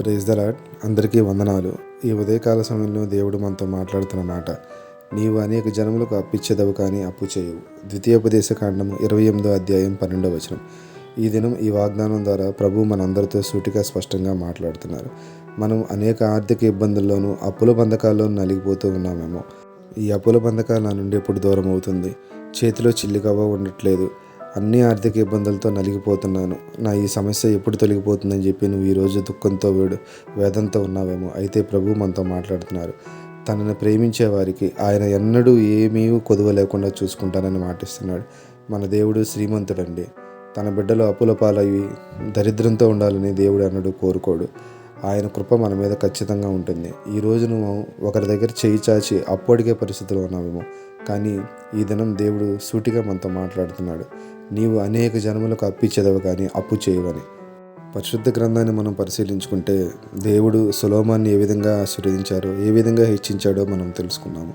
Praise the lord అందరికీ వందనాలు. ఈ ఉదయకాల సమయంలో దేవుడు మనతో మాట్లాడుతున్న మాట నీవు అనేక జనములకు అప్పిచ్చేదవు కానీ అప్పు చేయవు. ద్వితీయోపదేశ కాండము ఇరవై ఎనిమిదో అధ్యాయం పన్నెండవ వచనం. ఈ దినం ఈ వాగ్దానం ద్వారా ప్రభు మనందరితో సూటిగా స్పష్టంగా మాట్లాడుతున్నారు. మనం అనేక ఆర్థిక ఇబ్బందుల్లోనూ అప్పుల బంధకాల్లోనూ నలిగిపోతూ ఉన్నామేమో. ఈ అప్పుల బంధకాల నా నుండి ఎప్పుడు దూరం అవుతుంది చేతిలో చిల్లిగవ్వ ఉండట్లేదు. అన్ని ఆర్థిక ఇబ్బందులతో నలిగిపోతున్నాను. నా ఈ సమస్య ఎప్పుడు తొలగిపోతుందని చెప్పి నువ్వు ఈరోజు దుఃఖంతో వేడు వేదంతో ఉన్నావేమో. అయితే ప్రభు మనతో మాట్లాడుతున్నారు. తనని ప్రేమించే వారికి ఆయన ఎన్నడూ ఏమీ కొదువ లేకుండా చూసుకుంటానని మాటిస్తున్నాడు. మన దేవుడు శ్రీమంతుడండి. తన బిడ్డలు అప్పుల పాలయ్యి దరిద్రంతో ఉండాలని దేవుడు అన్నడు కోరుకోడు. ఆయన కృప మన మీద ఖచ్చితంగా ఉంటుంది. ఈ రోజు నువ్వు ఒకరి దగ్గర చేయి చాచి అప్పటికే పరిస్థితులు పరిస్థితిలో ఉన్నావేమో. కానీ ఈ దినం దేవుడు సూటిగా మనతో మాట్లాడుతున్నాడు. నీవు అనేక జన్మలకు అప్పిచ్చేదవు కానీ అప్పు చేయవని. పరిశుద్ధ గ్రంథాన్ని మనం పరిశీలించుకుంటే దేవుడు సులోమాన్ని ఏ విధంగా ఆశీర్వదించారో ఏ విధంగా హెచ్చించాడో మనం తెలుసుకున్నాము.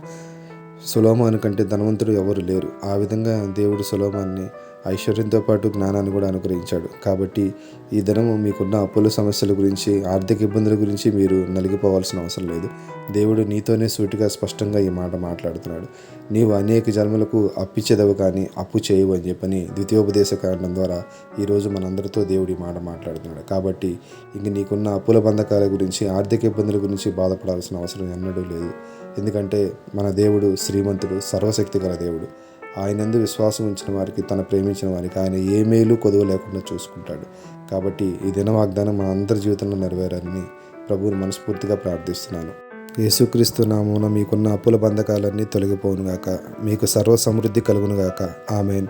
సులోమాను కంటే ధనవంతుడు ఎవరు లేరు. ఆ విధంగా దేవుడు సులోమాన్ని ఐశ్వర్యంతో పాటు జ్ఞానాన్ని కూడా అనుగ్రహించాడు. కాబట్టి ఈ దినము మీకున్న అప్పుల సమస్యల గురించి ఆర్థిక ఇబ్బందుల గురించి మీరు నలిగిపోవాల్సిన అవసరం లేదు. దేవుడు నీతోనే సూటిగా స్పష్టంగా ఈ మాట మాట్లాడుతున్నాడు. నీవు అనేక జన్మలకు అప్పిచ్చేదవు కానీ అప్పు చేయవు అని చెప్పని ద్వితీయోపదేశ కారణం ద్వారా ఈరోజు మనందరితో దేవుడు ఈ మాట మాట్లాడుతున్నాడు. కాబట్టి ఇంక నీకున్న అప్పుల బంధకాల గురించి ఆర్థిక ఇబ్బందుల గురించి బాధపడాల్సిన అవసరం ఎన్నడూ లేదు. ఎందుకంటే మన దేవుడు శ్రీమంతుడు సర్వశక్తి గల దేవుడు. ఆయనందు విశ్వాసం ఉంచిన వారికి తన ప్రేమించిన వారికి ఆయన ఏ మేలు కొదువ లేకుండా చూసుకుంటాడు. కాబట్టి ఈ దిన వాగ్దానం మన అందరి జీవితంలో నెరవేరాలని ప్రభువుని మనస్ఫూర్తిగా ప్రార్థిస్తున్నాను. యేసుక్రీస్తు నామమున మీకున్న అప్పుల బంధకాలన్నీ తొలగిపోవునుగాక. మీకు సర్వ సమృద్ధి కలుగునుగాక. ఆమెన్.